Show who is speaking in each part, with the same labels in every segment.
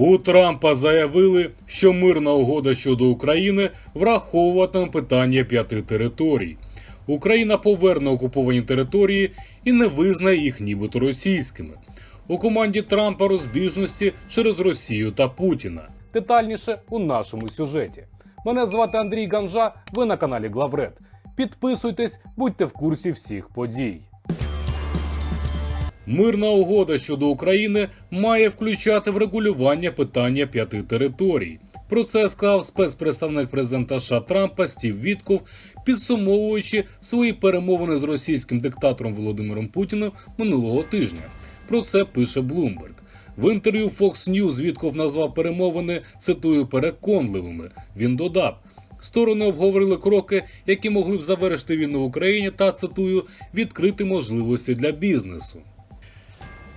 Speaker 1: У Трампа заявили, що мирна угода щодо України враховуватиме питання п'яти територій. Україна поверне окуповані території і не визнає їх нібито російськими. У команді Трампа розбіжності через Росію та Путіна. Детальніше у нашому сюжеті. Мене звати Андрій Ганжа. Ви на каналі Главред. Підписуйтесь, будьте в курсі всіх подій. Мирна угода щодо України має включати врегулювання питання п'яти територій. Про це сказав спецпредставник президента США Трампа Стів Вітков, підсумовуючи свої перемовини з російським диктатором Володимиром Путіним минулого тижня. Про це пише Bloomberg. В інтерв'ю Fox News Вітков назвав перемовини цитую переконливими. Він додав. Сторони обговорили кроки, які могли б завершити війну в Україні, та цитую відкрити можливості для бізнесу.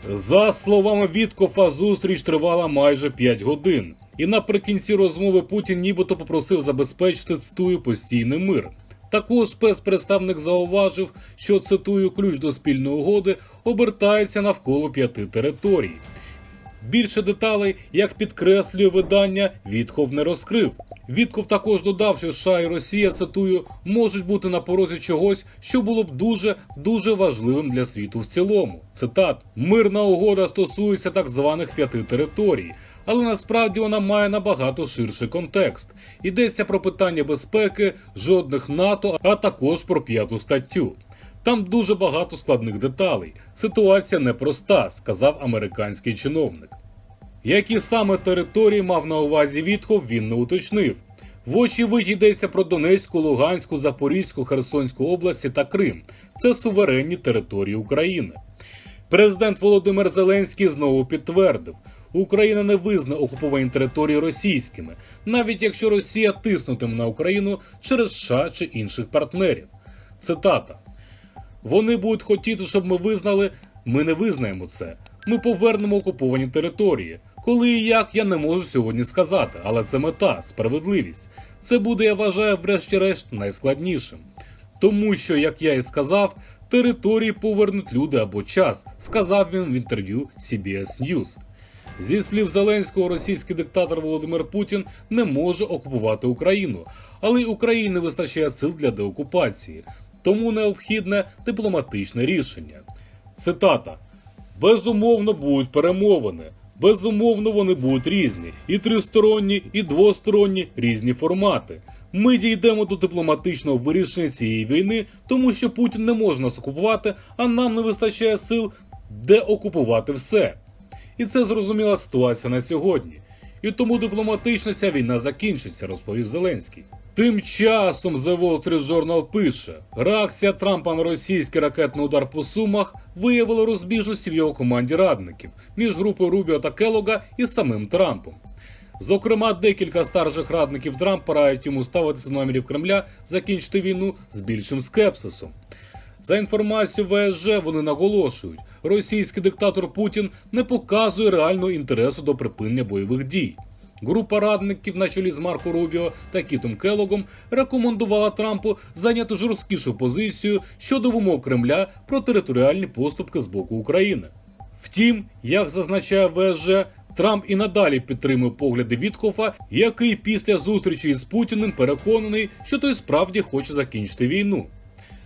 Speaker 1: За словами Віткофа, зустріч тривала майже 5 годин. І наприкінці розмови Путін нібито попросив забезпечити цитую постійний мир. Також спецпредставник зауважив, що цитую ключ до спільної угоди обертається навколо п'яти територій. Більше деталей, як підкреслює видання, Вітков не розкрив. Вітков також додав, що США і Росія, цитую, можуть бути на порозі чогось, що було б дуже дуже важливим для світу в цілому. Цитат: мирна угода стосується так званих п'яти територій, але насправді вона має набагато ширший контекст. Йдеться про питання безпеки, жодних НАТО, а також про п'яту статтю. Там дуже багато складних деталей. Ситуація непроста, сказав американський чиновник. Які саме території мав на увазі Вітхов, він не уточнив. Вочевидь йдеться про Донецьку, Луганську, Запорізьку, Херсонську області та Крим. Це суверенні території України. Президент Володимир Зеленський знову підтвердив, Україна не визнає окуповані території російськими, навіть якщо Росія тиснутиме на Україну через США чи інших партнерів. Цитата. Вони будуть хотіти, щоб ми визнали. Ми не визнаємо це. Ми повернемо окуповані території. Коли і як я не можу сьогодні сказати, але це мета, справедливість. Це буде, я вважаю, врешті-решт найскладнішим. Тому що, як я і сказав, території повернуть люди або час, сказав він в інтерв'ю CBS News. Зі слів Зеленського, російський диктатор Володимир Путін не може окупувати Україну, але й Україні вистачає сил для деокупації, тому необхідне дипломатичне рішення. Цитата: Безумовно, будуть перемовини. Безумовно, вони будуть різні, і тристоронні, і двосторонні різні формати. Ми дійдемо до дипломатичного вирішення цієї війни, тому що Путін не може нас окупувати, а нам не вистачає сил, де окупувати все. І це зрозуміла ситуація на сьогодні. І тому дипломатично ця війна закінчиться, розповів Зеленський. Тим часом The Wall Street Journal пише: реакція Трампа на російський ракетний удар по сумах виявила розбіжності в його команді радників між групою Рубіо та Келога і самим Трампом. Зокрема, декілька старших радників Трампа радять йому ставитися намірів Кремля закінчити війну з більшим скепсисом. За інформацією ВСЖ вони наголошують, російський диктатор Путін не показує реального інтересу до припинення бойових дій. Група радників на чолі з Марко Рубіо та Кітом Келогом рекомендувала Трампу зайняти жорсткішу позицію щодо вимог Кремля про територіальні поступки з боку України. Втім, як зазначає ВСЖ, Трамп і надалі підтримує погляди Віткофа, який після зустрічі з Путіним переконаний, що той справді хоче закінчити війну.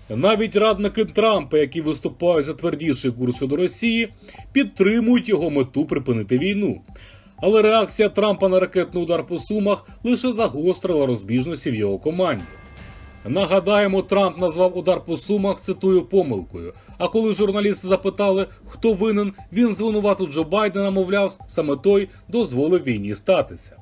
Speaker 1: Навіть радники Трампа, які виступають за твердіший курс щодо Росії, підтримують його мету припинити війну. Але реакція Трампа на ракетний удар по сумах лише загострила розбіжності в його команді. Нагадаємо, Трамп назвав удар по сумах цитую помилкою. А коли журналісти запитали, хто винен, він звинуватив Джо Байдена, мовляв, саме той дозволив війні статися.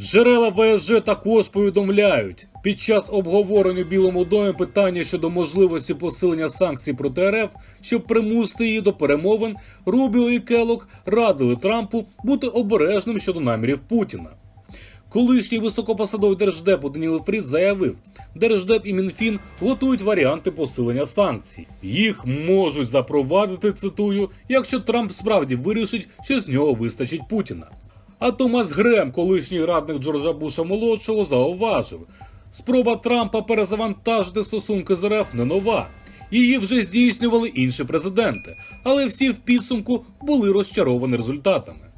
Speaker 1: Джерела ВСЖ також повідомляють, під час обговорення у Білому домі питання щодо можливості посилення санкцій проти РФ, щоб примусити її до перемовин, Рубіо і Келок радили Трампу бути обережним щодо намірів Путіна. Колишній високопосадовий держдеп Даніл Фрід заявив, держдеп і Мінфін готують варіанти посилення санкцій. Їх можуть запровадити, цитую, якщо Трамп справді вирішить, що з нього вистачить Путіна. А Томас Грем, колишній радник Джорджа Буша молодшого, зауважив, спроба Трампа перезавантажити стосунки з РФ не нова. Її вже здійснювали інші президенти, але всі в підсумку були розчаровані результатами.